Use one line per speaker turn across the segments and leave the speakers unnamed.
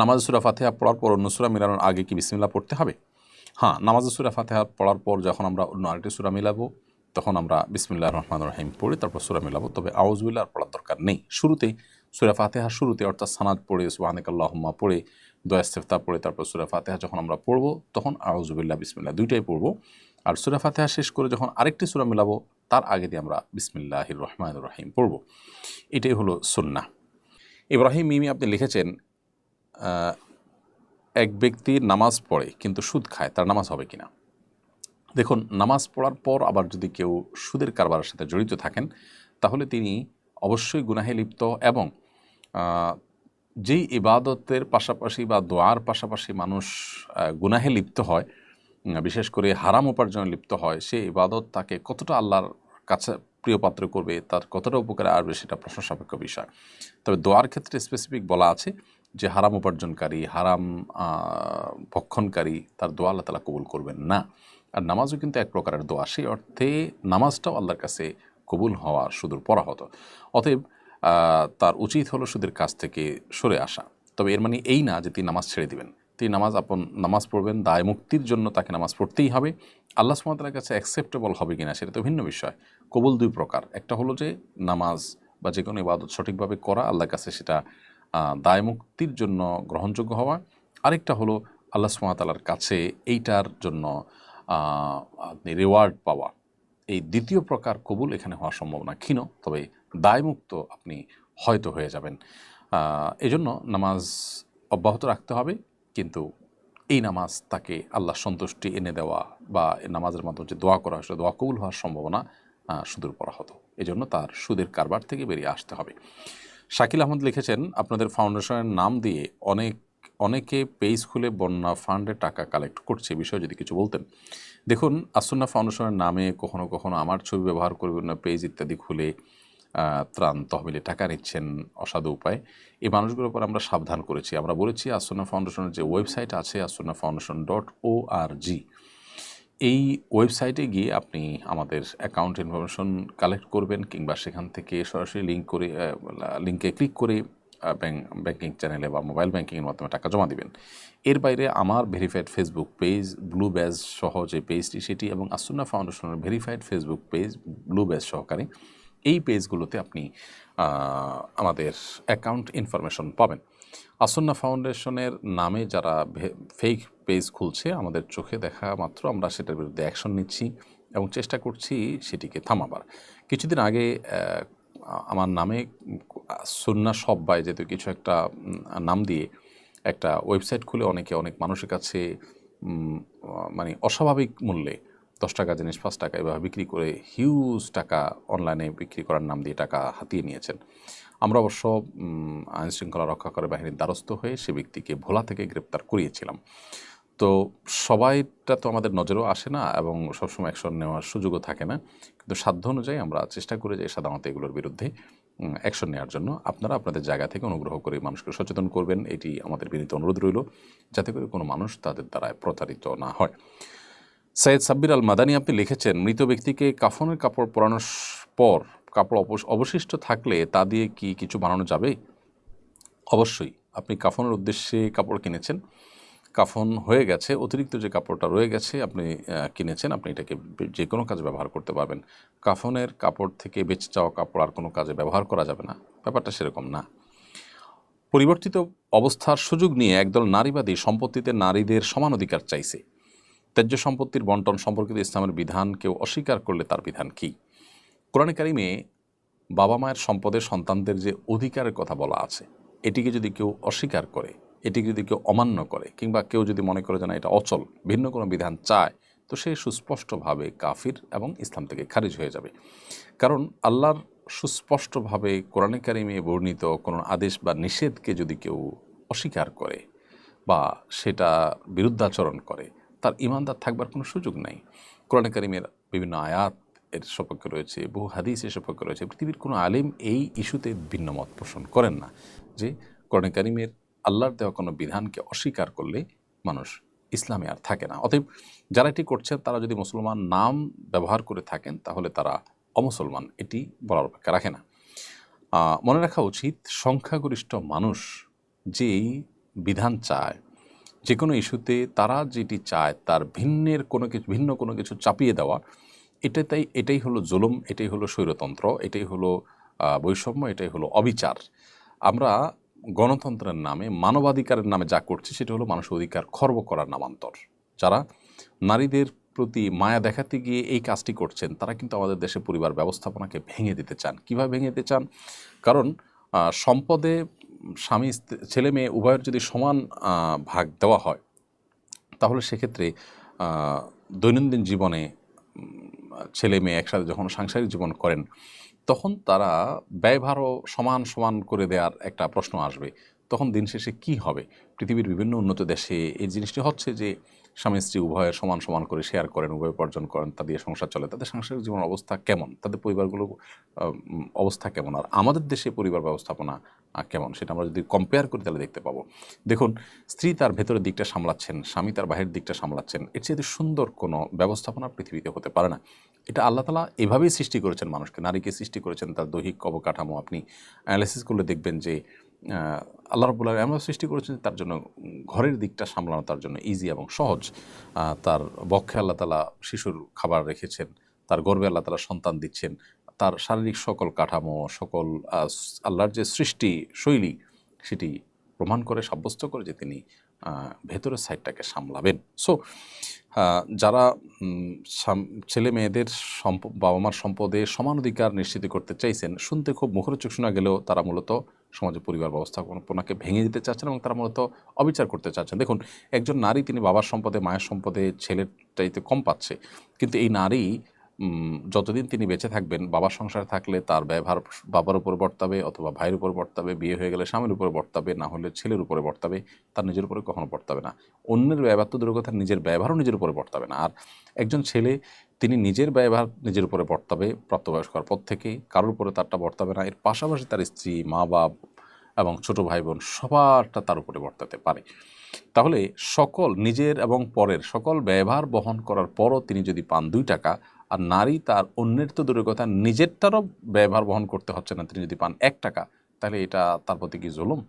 নামাজ সুরা ফাতেহা পড়ার পর অন্য সুরা মিলানোর আগে কি বিসমিল্লা পড়তে হবে? হ্যাঁ নামাজ সুরা ফাতেহা পড়ার পর যখন আমরা অন্য আরেকটি সুরা মিলাবো, তখন আমরা বিসমিল্লাহ রহমান রহিম পড়ি, তারপর সুরা মিলাবো। তবে আউজবিল্লা আর পড়ার দরকার নেই। শুরুতেই সুরা ফাতেহা শুরুতে অর্থাৎ সানাদ পড়ে সুহানিকাল্লাহম্মা পড়ে দয়াস্তেফতা পড়ে, তারপর সুরা ফাতেহা যখন আমরা পড়ব, তখন আউজবিল্লা বিসমিল্লা দুইটাই পড়ব। আর সুরা ফাতেহা শেষ করে যখন আরেকটি সুরা মিলাবো, তার আগে দিয়ে আমরা বিসমিল্লাহির রহমান রহিম পড়ব। এটাই হলো সুন্না ইব্রাহিম মিমি আপনি লিখেছেন এক ব্যক্তি নামাজ পড়ে কিন্তু সুদ খায়, তার নামাজ হবে কিনা? দেখুন, নামাজ পড়ার পর আবার যদি কেউ সুদের কারবারের সাথে জড়িত থাকেন, তাহলে তিনি অবশ্যই গুনাহে লিপ্ত এবং যেই ইবাদতের পাশাপাশি বা দোয়ার পাশাপাশি মানুষ গুনাহে লিপ্ত হয় বিশেষ করে হারাম উপার্জনে লিপ্ত হয়, সে ইবাদত তাকে কতটা আল্লাহর কাছে প্রিয় পাত্র করবে, তার কতটা উপকারে আসবে সেটা প্রশ্ন সাপেক্ষ বিষয়। তবে দোয়ার ক্ষেত্রে স্পেসিফিক বলা আছে যে হারাম উপার্জনকারী, হারাম ভক্ষণকারী, তার দোয়া আল্লাহ তালা কবুল করবেন না। আর নামাজও কিন্তু এক প্রকারের দোয়া। সেই অর্থে নামাজটাও আল্লাহর কাছে কবুল হওয়া সুদূর পড়া হতো অতএব তার উচিত হলো সুদের কাছ থেকে সরে আসা। তবে এর মানে এই না যে তিনি নামাজ ছেড়ে দিবেন। তিনি নামাজ আপন, নামাজ পড়বেন, দায় মুক্তির জন্য তাকে নামাজ পড়তেই হবে। আল্লাহ সুমাতার কাছে অ্যাকসেপ্টেবল হবে কিনা সেটা তো ভিন্ন বিষয়। কবুল দুই প্রকার। একটা হলো যে নামাজ বা যে কোনো ইবাদত সঠিকভাবে করা আল্লাহর কাছে সেটা দায় মুক্তির জন্য গ্রহণযোগ্য হওয়া। আরেকটা হলো আল্লাহ সুমাতালার কাছে এইটার জন্য আপনি রেওয়ার্ড পাওয়া। এই দ্বিতীয় প্রকার কবুল এখানে হওয়া সম্ভব না ক্ষীণ, তবে দায়মুক্ত আপনি হয়তো হয়ে যাবেন। এজন্য নামাজ অব্যাহত রাখতে হবে, কিন্তু এই নামাজ তাকে আল্লাহ সন্তুষ্টি এনে দেওয়া বা নামাজের মাধ্যমে যে দোয়া করা হয় সে দোয়া কবুল হওয়ার সম্ভাবনা সুদূর পড়া হতো এজন্য তার সুদের কারবার থেকে বেরিয়ে আসতে হবে। শাকিল আহমদ লিখেছেন, আপনাদের ফাউন্ডেশনের নাম দিয়ে অনেক, অনেকে পেজ খুলে বন্যা ফান্ডে টাকা কালেক্ট করছে বিষয়ে যদি কিছু বলতেন। দেখুন, আসন্না ফাউন্ডেশনের নামে কখনো কখনো আমার ছবি ব্যবহার করে বিভিন্ন পেজ ইত্যাদি খুলে ত্রাণ তহবিলে টাকা নিচ্ছেন অসাধু উপায়। এই মানুষগুলোর উপর আমরা সাবধান করেছি। আমরা বলেছি, আসন্না ফাউন্ডেশনের যে ওয়েবসাইট আছে, আসন্না ফাউন্ডেশন ডট ও আর জি এই ওয়েবসাইটে গিয়ে আপনি আমাদের অ্যাকাউন্ট ইনফরমেশন কালেক্ট করবেন কিংবা সেখান থেকে সরাসরি লিঙ্ক করে লিঙ্কে ক্লিক করে ব্যাংকিং চ্যানেলে বা মোবাইল ব্যাঙ্কিংয়ের মাধ্যমে টাকা জমা দিবেন। এর বাইরে আমার verified Facebook page blue badge সহ যে পেজটি সেটি এবং আসুন্না ফাউন্ডেশনের verified Facebook page blue badge সহকারে এই পেজগুলোতে আপনি আমাদের অ্যাকাউন্ট ইনফরমেশন পাবেন। আসন্না ফাউন্ডেশনের নামে যারা ফেক পেজ খুলছে, আমাদের চোখে দেখা মাত্র আমরা সেটার বিরুদ্ধে অ্যাকশন নিচ্ছি এবং চেষ্টা করছি সেটিকে থামাবার। কিছুদিন আগে আমার নামে সন্না সব বাই যেহেতু কিছু একটা নাম দিয়ে একটা ওয়েবসাইট খুলে অনেকে, অনেক মানুষের কাছে মানে অস্বাভাবিক মূল্যে দশ টাকা জিনিস, পাঁচ টাকা এভাবে বিক্রি করে হিউজ টাকা অনলাইনে বিক্রি করার নাম দিয়ে টাকা হাতিয়ে নিয়েছেন। আমরা অবশ্য উম, আইন শৃঙ্খলা রক্ষা করে বাহিনীর দ্বারস্থ হয়ে সে ব্যক্তিকে ভোলা থেকে গ্রেপ্তার করিয়েছিলাম। তো সবাইটা তো আমাদের নজরেও আসে না এবং সবসময় অ্যাকশন নেওয়ার সুযোগও থাকে না। কিন্তু সাধ্য অনুযায়ী আমরা চেষ্টা করে যে সাধারণত এগুলোর বিরুদ্ধে অ্যাকশন নেওয়ার জন্য। আপনারা আপনাদের জায়গা থেকে অনুগ্রহ করে মানুষকে সচেতন করবেন। এটি আমাদের বিনীত অনুরোধ রইল যাতে করে কোনো মানুষ তাদের দ্বারায় প্রতারিত না হয়। সৈয়দ সাব্বির আল মাদানী আপনি লিখেছেন মৃত ব্যক্তিকে কাফনের কাপড় পরানোর পর কাপড় অবশ- অবশিষ্ট থাকলে তা দিয়ে কি কিছু বানানো যাবে? অবশ্যই। আপনি কাফনের উদ্দেশ্যে কাপড় কিনেছেন। কাফন হয়ে গেছে, অতিরিক্ত যে কাপড়টা রয়ে গেছে আপনি কিনেছেন, আপনি এটাকে যে কোনো কাজে ব্যবহার করতে পারবেন। কাফনের কাপড় থেকে বেঁচে যাওয়া কাপড় আর কোনো কাজে ব্যবহার করা যাবে না। ব্যাপারটা সেরকম না। পরিবর্তিত অবস্থার সুযোগ নিয়ে একদল নারীবাদী সম্পত্তিতে নারীদের সমান অধিকার চাইছে। ত্যায্য সম্পত্তির বন্টন সম্পর্কিত ইসলামের বিধান কেউ অস্বীকার করলে তার বিধান কী? কোরআনে কারিমে বাবা মায়ের সম্পদে সন্তানদের যে অধিকারের কথা বলা আছে, এটিকে যদি কেউ অস্বীকার করে, এটিকে যদি কেউ অমান্য করে, কিংবা কেউ যদি মনে করে যে না, এটা অচল, ভিন্ন কোনো বিধান চায়, তো সে সুস্পষ্টভাবে কাফির এবং ইসলাম থেকে খারিজ হয়ে যাবে। কারণ আল্লাহর সুস্পষ্টভাবে কোরআনে কারিমে বর্ণিত কোনো আদেশ বা নিষেধকে যদি কেউ অস্বীকার করে বা সেটা বিরুদ্ধাচরণ করে, তার ইমানদার থাকবার কোনো সুযোগ নাই। কোরআনে কারিমের বিভিন্ন আয়াত এর সপক্ষে রয়েছে, বহু হাদিস এর সপক্ষে রয়েছে। পৃথিবীর কোনো আলেম এই ইস্যুতে ভিন্ন মত পোষণ করেন না যে কোরআনে কারিমের আল্লাহর দেওয়া কোনো বিধানকে অস্বীকার করলে মানুষ ইসলামে আর থাকে না। অতএব যারা এটি করছেন, তারা যদি মুসলমান নাম ব্যবহার করে থাকেন, তাহলে তারা অমুসলমান। এটি বলার অপেক্ষা রাখে না। মনে রাখা উচিত, সংখ্যাগরিষ্ঠ মানুষ যেই বিধান চায় যে কোনো ইস্যুতে তারা যেটি চায়, তার ভিন্নের কোনো কিছু, ভিন্ন কোনো কিছু চাপিয়ে দেওয়া এটা তাই, এটাই হলো জুলুম, এটাই হলো স্বৈরতন্ত্র, এটাই হলো বৈষম্য, এটাই হলো অবিচার। আমরা গণতন্ত্রের নামে, মানবাধিকারের নামে যা করছি, সেটা হলো মানুষ অধিকার খর্ব করার নামান্তর। যারা নারীদের প্রতি মায়া দেখাতে গিয়ে এই কাজটি করছেন, তারা কিন্তু আমাদের দেশে পরিবার ব্যবস্থাপনাকে ভেঙে দিতে চান। কীভাবে ভেঙে দিতে চান? কারণ সম্পদে স্বামী, ছেলে, মেয়ে উভয়ের যদি সমান ভাগ দেওয়া হয়, তাহলে সেক্ষেত্রে দৈনন্দিন জীবনে ছেলে মেয়ে একসাথে যখন সাংসারিক জীবন করেন, তখন তারা ব্যয়ভারও সমান সমান করে দেওয়ার একটা প্রশ্ন আসবে। তখন দিন শেষে কী হবে? পৃথিবীর বিভিন্ন উন্নত দেশে এই জিনিসটি হচ্ছে যে স্বামী স্ত্রী উভয়ের সমান সমান করে শেয়ার করেন, উভয় উপার্জন করেন, তা দিয়ে সংসার চলে। তাদের সাংসারিক জীবন অবস্থা কেমন? তাদের পরিবারগুলো অবস্থা কেমন? আর আমাদের দেশে পরিবার ব্যবস্থাপনা কেমন? সেটা আমরা যদি কম্পেয়ার করি তাহলে দেখতে পাবো। দেখুন, স্ত্রী তার ভেতরের দিকটা সামলাচ্ছেন, স্বামী তার বাহিরের দিকটা সামলাচ্ছেন। এর চেয়ে সুন্দর কোনো ব্যবস্থাপনা পৃথিবীতে হতে পারে না। এটা আল্লাহ তালা এভাবেই সৃষ্টি করেছেন মানুষকে। নারীকে সৃষ্টি করেছেন তার দৈহিক অবকাঠামো। আপনি অ্যানালিসিস করলে দেখবেন যে আল্লাহ রবুল্লাহ এমন সৃষ্টি করেছেন তার জন্য ঘরের দিকটা সামলানো তার জন্য ইজি এবং সহজ। তার বক্ষে আল্লাহ তালা শিশুর খাবার রেখেছেন, তার গর্বে আল্লাহ তালা সন্তান দিচ্ছেন, তার শারীরিক সকল কাঠামো, সকল আল্লাহর যে সৃষ্টি শৈলী, সেটি প্রমাণ করে, সাব্যস্ত করে যে তিনি ভেতরের সাইডটাকে সামলাবেন। সো যারা ছেলে মেয়েদের সম্প বাবা মার সম্পদে সমান অধিকার নিশ্চিত করতে চাইছেন, শুনতে খুব মুখরোচক শোনা গেলেও তারা মূলত সমাজে পরিবার ব্যবস্থাপনাকে ভেঙে দিতে চাচ্ছেন এবং তারা মূলত অবিচার করতে চাচ্ছেন। দেখুন, একজন নারী তিনি বাবার সম্পদে, মায়ের সম্পদে ছেলের চাইতে কম পাচ্ছে। কিন্তু এই নারী যতদিন তিনি বেঁচে থাকবেন, বাবার সংসারে থাকলে তার ব্যবহার বাবার উপর বর্তাবে অথবা ভাইয়ের উপর বর্তাবে, বিয়ে হয়ে গেলে স্বামীর উপরে বর্তাবে, না হলে ছেলের উপরে বর্তাবে, তার নিজের উপরে কখনো বর্তাবে না। অন্যের ব্যবহার তো দূরের কথা নিজের ব্যবহারও নিজের উপরে বর্তাবে না। আর একজন ছেলে তিনি নিজের ব্যবহার নিজের উপরে বর্তাবে প্রাপ্তবয়স্ক হওয়ার পর থেকে কারোর উপরে তারটা বর্তাবে না। এর পাশাপাশি তার স্ত্রী, মা, বাপ এবং ছোট ভাই বোন সবারটা তার উপরে বর্তাতে পারে। তাহলে সকল নিজের এবং পরের সকল ব্যবহার বহন করার পরও তিনি যদি পান দুই টাকা, আর নারী তার অন্যের তো দূরের কথা, নিজেরটারও ব্যবহার বহন করতে হচ্ছে না, তিনি যদি পান এক টাকা, তাহলে এটা তার প্রতি কি জুলুম?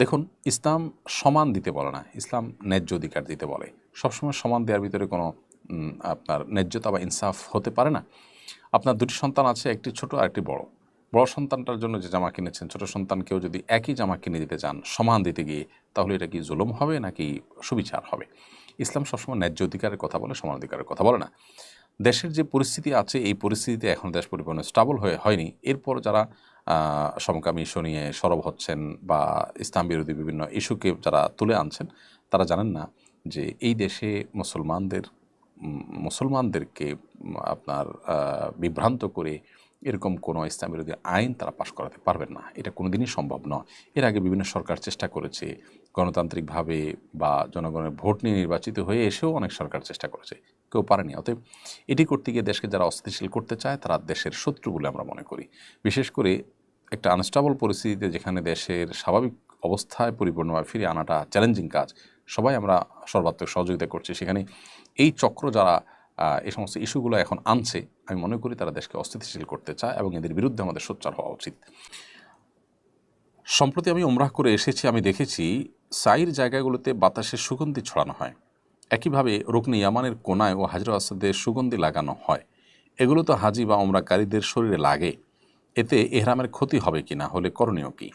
দেখুন, ইসলাম সমান দিতে বলে না, ইসলাম ন্যায্য অধিকার দিতে বলে। সবসময় সমান দেওয়ার ভিতরে কোনো আপনার ন্যায্যতা বা ইনসাফ হতে পারে না। আপনার দুটি সন্তান আছে, একটি ছোট আর একটি বড়। বড় সন্তানটার জন্য যে জামা কিনেছেন, ছোট সন্তানকেও যদি একই জামা কিনে দিতে চান, সমান দিতে গিয়ে, তাহলে এটা কি জুলুম হবে নাকি সুবিচার হবে? ইসলাম সবসময় ন্যায্য অধিকারের কথা বলে, সমান অধিকারের কথা বলে না। দেশের যে পরিস্থিতি আছে, এই পরিস্থিতিতে এখন দেশ পরিপূর্ণ স্টাবল হয়ে হয়নি। এরপর যারা সমকামী ইস্যু নিয়ে সরব হচ্ছেন বা ইসলাম বিরোধী বিভিন্ন ইস্যুকে যারা তুলে আনছেন, তারা জানেন না যে এই দেশে মুসলমানদের মুসলমানদেরকে আপনার বিভ্রান্ত করে এরকম কোনো ইসলাম বিরোধী আইন তারা পাশ করাতে পারবেন না। এটা কোনোদিনই সম্ভব নয়। এর আগে বিভিন্ন সরকার চেষ্টা করেছে গণতান্ত্রিকভাবে বা জনগণের ভোট নিয়ে নির্বাচিত হয়ে এসেও অনেক সরকার চেষ্টা করেছে। কেউ পারেনি। অতএব এটি করতে গিয়ে দেশকে যারা অস্থিতিশীল করতে চায়, তারা দেশের শত্রু বলে আমরা মনে করি। বিশেষ করে একটা আনস্টেবল পরিস্থিতিতে যেখানে দেশের স্বাভাবিক অবস্থায় পরিপূর্ণভাবে ফিরে আনাটা চ্যালেঞ্জিং কাজ সবাই আমরা সর্বাত্মক সহযোগিতা করছি। সেখানে এই চক্র যারা এই সমস্ত ইস্যুগুলো এখন আনছে, আমি মনে করি তারা দেশকে অস্থিতিশীল করতে চায় এবং এদের বিরুদ্ধে আমাদের সোচ্চার হওয়া উচিত। সম্প্রতি আমি উমরাহ করে এসেছি, আমি দেখেছি সাইর জায়গাগুলোতে বাতাসের সুগন্ধি ছড়ানো হয়। একইভাবে রুকনি ইয়ামানের কোনায় ও হাজরা আসাদের সুগন্ধি লাগানো হয়। এগুলো তো হাজি বা ওমরাকারীদের শরীরে লাগে। এতে এহরামের ক্ষতি হবে কি না? হলে করণীয় কি?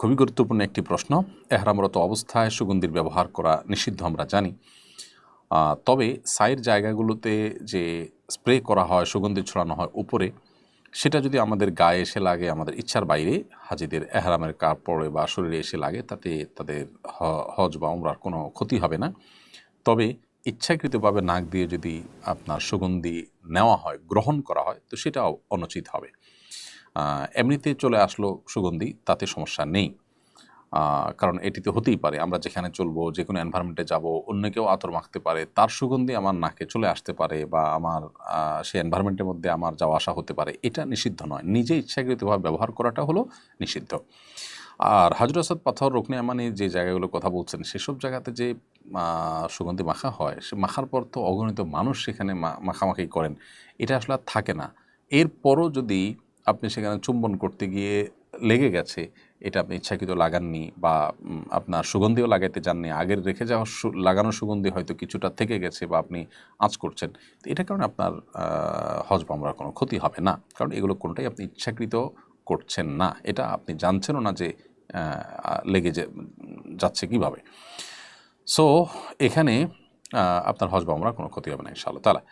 খুবই গুরুত্বপূর্ণ একটি প্রশ্ন। এহরামরত অবস্থায় সুগন্ধির ব্যবহার করা নিষিদ্ধ আমরা জানি। তবে সাইর জায়গাগুলোতে যে স্প্রে করা হয়, সুগন্ধি ছড়ানো হয় উপরে, সেটা যদি আমাদের গায়ে এসে লাগে, আমাদের ইচ্ছার বাইরে, হাজিদের এহরামের কাপড়ে বা শরীরে এসে লাগে, তাতে তাদের হজ বা উমরার কোনো ক্ষতি হবে না। তবে ইচ্ছাকৃতভাবে নাক দিয়ে যদি আপনার সুগন্ধি নেওয়া হয়, গ্রহণ করা হয়, তো সেটা অনুচিত হবে। এমনিতে চলে আসলো সুগন্ধি, তাতে সমস্যা নেই। কারণ এটিতে হতেই পারে, আমরা যেখানে চলবো, যে কোনো এনভায়রনমেন্টে যাব, অন্য কেউ আতর মাখতে পারে, তার সুগন্ধি আমার নাকে চলে আসতে পারে বা আমার সেই এনভায়রনমেন্টের মধ্যে আমার যাওয়া আসা হতে পারে, এটা নিষিদ্ধ নয়। নিজে ইচ্ছাকৃতভাবে ব্যবহার করাটা হলো নিষিদ্ধ। আর হাজর আসাদ পাথর, রোকনে আমানি যে জায়গাগুলো কথা বলছেন, সেসব জায়গাতে যে সুগন্ধি মাখা হয়, সে মাখার পর তো অগণিত মানুষ সেখানে মাখামাখি করেন, এটা আসলে আর থাকে না। এরপরও যদি আপনি সেখানে চুম্বন করতে গিয়ে লেগে গেছে, এটা আপনি ইচ্ছাকৃত লাগাননি বা আপনার সুগন্ধিও লাগাইতে যাননি আগের রেখে যাওয়া লাগানো সুগন্ধি হয়তো কিছুটা থেকে গেছে বা আপনি আঁচ করছেন, তো এটার কারণে আপনার হজ বা আমরার কোনো ক্ষতি হবে না, কারণ এগুলো কোনোটাই আপনি ইচ্ছাকৃত করছেন না, এটা আপনি জানছেনও না যে লেগে যাচ্ছে কীভাবে। সো এখানে আপনার হজ বা আমরার কোনো ক্ষতি হবে না ইনশাআল্লাহ তালা